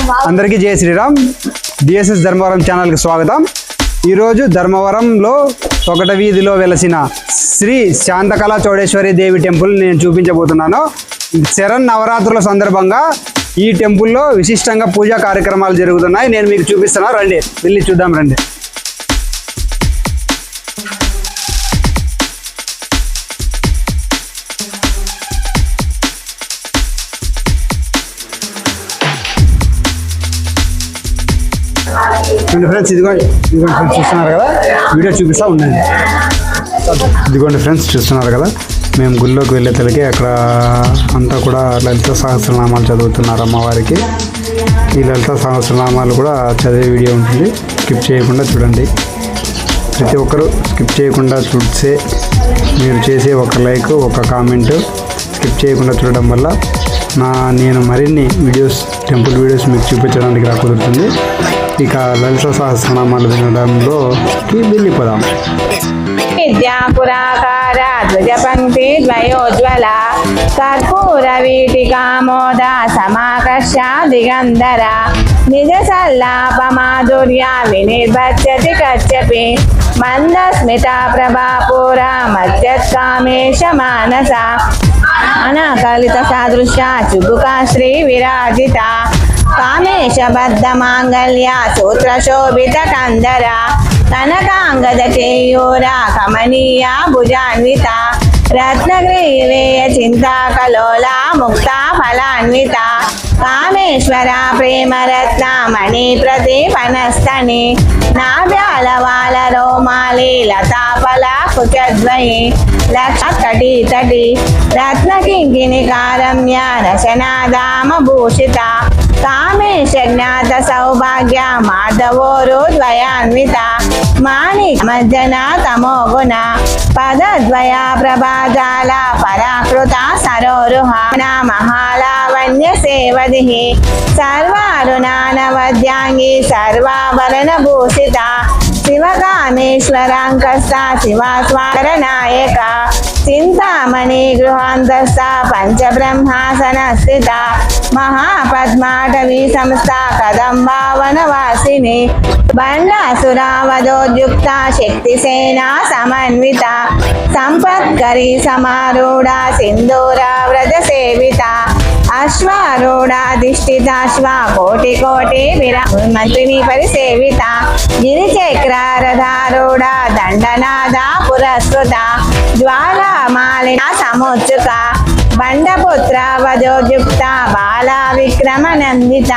అందరికీ జయ శ్రీరామ్. డిఎస్ఎస్ ధర్మవరం ఛానల్కి స్వాగతం. ఈరోజు ధర్మవరంలో ఒకట వీధిలో వెలసిన శ్రీ శాంతకళ చౌడేశ్వరి దేవి టెంపుల్ నేను చూపించబోతున్నాను. శరణ్ నవరాత్రుల సందర్భంగా ఈ టెంపుల్లో విశిష్టంగా పూజా కార్యక్రమాలు జరుగుతున్నాయి. నేను మీకు చూపిస్తున్నాను. రండి వెళ్ళి చూద్దాం రండి. చూడండి ఫ్రెండ్స్ ఇదిగోండి ఇదిగోండి ఫ్రెండ్స్ చూస్తున్నారు కదా? వీడియో చూపిస్తా ఉండండి ఇదిగోండి ఫ్రెండ్స్ చూస్తున్నారు కదా? మేము గుళ్ళోకి వెళ్ళే తలకి అక్కడ అంతా కూడా లలిత సహస్రనామాలు చదువుతున్నారు అమ్మవారికి. ఈ లలిత సహస్రనామాలు కూడా చదివే వీడియో ఉంటుంది. స్కిప్ చేయకుండా చూడండి. ప్రతి ఒక్కరూ స్కిప్ చేయకుండా చూస్తే మీరు చేసే ఒక లైక్ ఒక కామెంట్ స్కిప్ చేయకుండా చూడడం వల్ల నా నేను మరిన్ని వీడియోస్ టెంపుల్ వీడియోస్ మీకు చూపించడానికి నాకు కుదురుతుంది ఇక లలిత సహస్రనామాలు వినడంలో వెళ్ళిపోదాం. విద్యాపురాకార ధ్వజపంక్తి ద్వయోజ్వల కర్పూర వీటికామోద సమాకర్ష దిగంధర నిజ సల్లాప మాధుర్య వినిర్భత్యతి కచ్చపి మందస్మిత ప్రభాపూర మధ్యకామేశ మానస. అనాకలిత సాదృశ చుబుకా శ్రీ విరాజిత. కామేశ బద్ధ మాంగళ్య సూత్ర శోభిత కందర కనకాంగద కేయూర కమనీయ భుజాన్విత రత్నగ్రీవేయ చింతాకలోల ముక్త ఫలాన్విత కామేశ్వర ప్రేమరత్న మణి ప్రదీపనస్తని నాభ్యాలవాల రోమాలి లతాఫల కుచద్వయి లక్ష తటి తటి రత్న కింకిణి కారమ్య రసనాదామ భూషిత సౌభాగ్య మాధవోరు ద్వయాన్విత మాణి మజ్జన తమోగుణ పదద్వయ ప్రభాజాల పరాకృత సరోరుహ మహాలావణ్య సేవది సర్వారుణానవద్యాంగి సర్వాభరణ భూషిత శివకామేశ్వరాంకస్త శివాస్వార నాయక చింతామణి గృహాంతస్థ పంచబ్రహ్మాసన స్థిత మహాపద్మాటవీ సంస్థ కదంబావనవాసిని బండాసురావధోద్యుక్త శక్తిసేనా సమన్విత సంపత్కరి సమారూఢ సింధూరావ్రత సేవిత అశ్వారూఢాధిష్ఠితాశ్వ కోటి కోటి మంత్రిని పరిసేవిత గిరిచక్రారధారూఢ దండనాథ పురస్కృత జ్వాలామాలిన సముచ్చుక బండపుత్ర వధోద్యుక్త బాలా విక్రమనందిత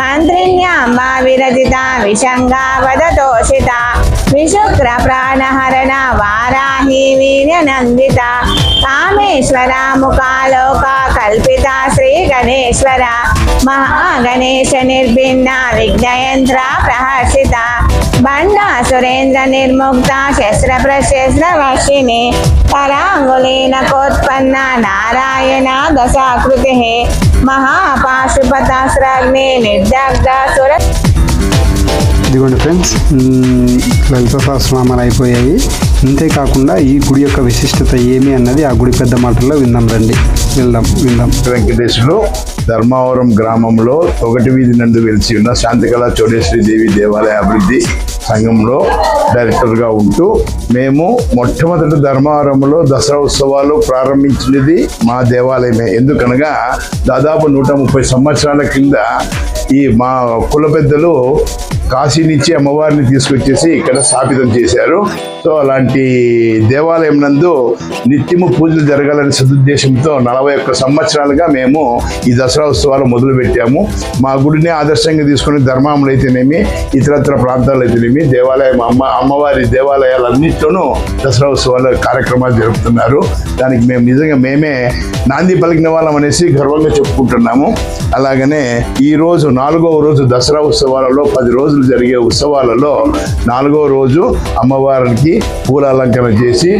మంత్రిణ్యాంబ విరచిత విషంగా వదతోషిత విశుక్ర ప్రాణహరణ వారాహి వీర్యనందిత కామేశ్వర ముఖాలోక కల్పిత శ్రీ గణేశ్వర మహాగణేశ నిర్భిన్న విఘ్నయంత్ర ప్రహర్షిత सुरेन्द्र निर्मुग्धा शस्त्र प्रशस्त्र वशिने पराङ्गुलेन कोत्पन्ना नारायणा दशाकृतिः महापाशुपतास्राग्ने निर्दग्ध सुर ఇదిగోండి ఫ్రెండ్స్ మ్మ్, లలిత సహస్రనామాలు అయిపోయాయి. అంతేకాకుండా ఈ గుడి యొక్క విశిష్టత ఏమి అన్నది ఆ గుడి పెద్ద మాటల్లో విందాం రండి. వెళ్దాం విందాం. వెంకటేశ్వరులు ధర్మవరం గ్రామంలో ఒకటి వీధి నందు వెలిసి ఉన్న శాంతికళ చోడేశ్వరి దేవి దేవాలయ అభివృద్ధి సంఘంలో డైరెక్టర్గా ఉంటూ మేము మొట్టమొదటి ధర్మవరంలో దసరా ఉత్సవాలు ప్రారంభించినది మా దేవాలయమే. ఎందుకనగా దాదాపు నూట ముప్పై సంవత్సరాల కింద ఈ మా కుల పెద్దలు కాశీ నుంచి అమ్మవారిని తీసుకొచ్చేసి ఇక్కడ స్థాపితం చేశారు. సో అలాంటి దేవాలయం నందు నిత్యము పూజలు జరగాలనే సదుద్దేశంతో నలభై ఒక్క సంవత్సరాలుగా మేము ఈ దసరా ఉత్సవాలు మొదలుపెట్టాము. మా గుడిని ఆదర్శంగా తీసుకుని ధర్మాములు అయితేనేమి ఇతరత్ర ప్రాంతాలు అయితేనేమి దేవాలయం అమ్మ అమ్మవారి దేవాలయాలన్నింటిలోనూ దసరా ఉత్సవాల కార్యక్రమాలు జరుపుతున్నారు. దానికి మేము నిజంగా మేమే నాంది పలికిన వాళ్ళం అనేసి గర్వంగా చెప్పుకుంటున్నాము. అలాగనే ఈ రోజు నాలుగవ రోజు దసరా ఉత్సవాలలో పది రోజులు జరిగే ఉత్సవాలలో నాలుగవ రోజు అమ్మవారికి పూల అలంకరణ చేసి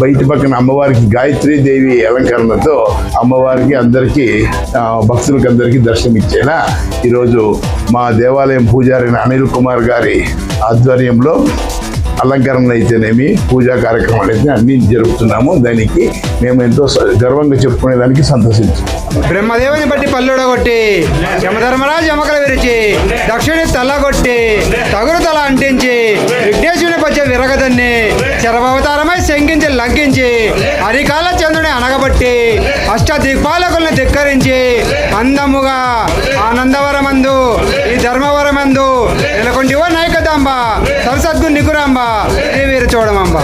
బయట పక్కన అమ్మవారికి గాయత్రీ దేవి అలంకరణతో అమ్మవారికి అందరికీ భక్తులకి భక్తులకు అందరికీ దర్శనం ఇచ్చేలా ఈరోజు మా దేవాలయం పూజారైన అనిల్ కుమార్ గారి ఆధ్వర్యంలో అలంకరణలు అయితేనేమి పూజా కార్యక్రమాలు అయితే అన్ని జరుపుతున్నాము. దానికి మేము ఎంతో గర్వంగా చెప్పుకునే దానికి సంతోషించాము బ్రహ్మదేవుని బట్టి పల్లుడగొట్టి యమధర్మరాజు యమకల విరిచి దక్షిణి తల్లగొట్టి తగురు తల అంటించి విఘ్నేశ్వరుని పచ్చ విరగదన్ని శరభవతారమై శంకించి లంకించి అరికాల చంద్రుని అనగబట్టి అష్ట దిక్పాలకుల్ని ధిక్కరించి అందముగా ఆనందవరమందు ఈ ధర్మవరమందు నెలకొంటివో నైకదాంబ సరసద్గు నికురాంబ ఈ వీరు చూడమంబ.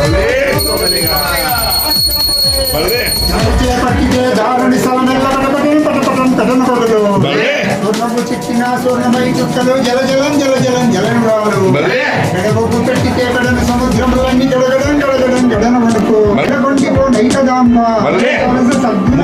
స్వర్ణము చిక్కిన స్వర్ణమై చుక్కలు జల జలం జల జలం గడబొప్పు పెట్టికే కడన సముద్రములన్నీ గడగడం గడగడం గడన వరకు గడగొంటిపో నైకదాంబ కలస సద్గుణ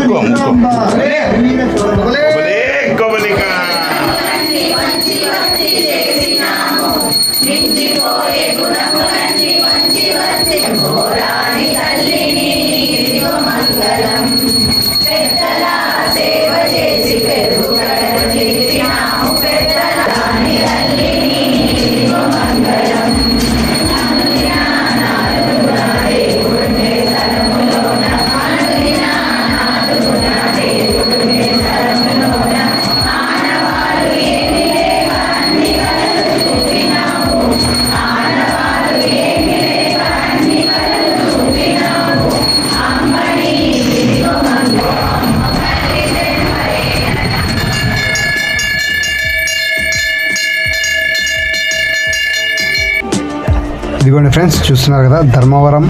ఇదిగోండి ఫ్రెండ్స్ చూస్తున్నారు కదా ధర్మవరం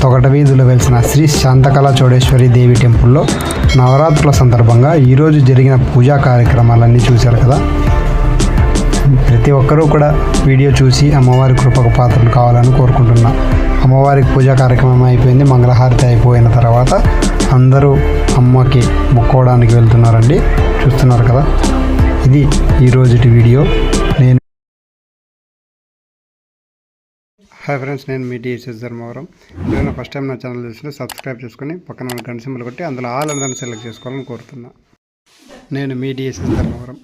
తొగట వీధిలో వెలిసిన శ్రీ శాంతకళ చౌడేశ్వరి దేవి టెంపుల్లో నవరాత్రుల సందర్భంగా ఈరోజు జరిగిన పూజా కార్యక్రమాలన్నీ చూశారు కదా. ప్రతి ఒక్కరూ కూడా వీడియో చూసి అమ్మవారి కృపకు పాత్రలు కావాలని కోరుకుంటున్నా. అమ్మవారికి పూజా కార్యక్రమం అయిపోయింది మంగళహారతి అయిపోయిన తర్వాత అందరూ అమ్మకి మొక్కోవడానికి వెళ్తున్నారండి. చూస్తున్నారు కదా ఇది ఈరోజుటి వీడియో. నేను హాయ్ ఫ్రెండ్స్ నేను మీ డిఎస్ఎస్ ధర్మవరం నేను ఫస్ట్ టైం నా ఛానల్ చూసిన సబ్స్క్రైబ్ చేసుకొని పక్కన గంట సింబల్ కొట్టి అందులో ఆల్ అందరిని సెలెక్ట్ చేసుకోవాలని కోరుతున్నా. నేను మీ డిఎస్ఎస్ ధర్మవరం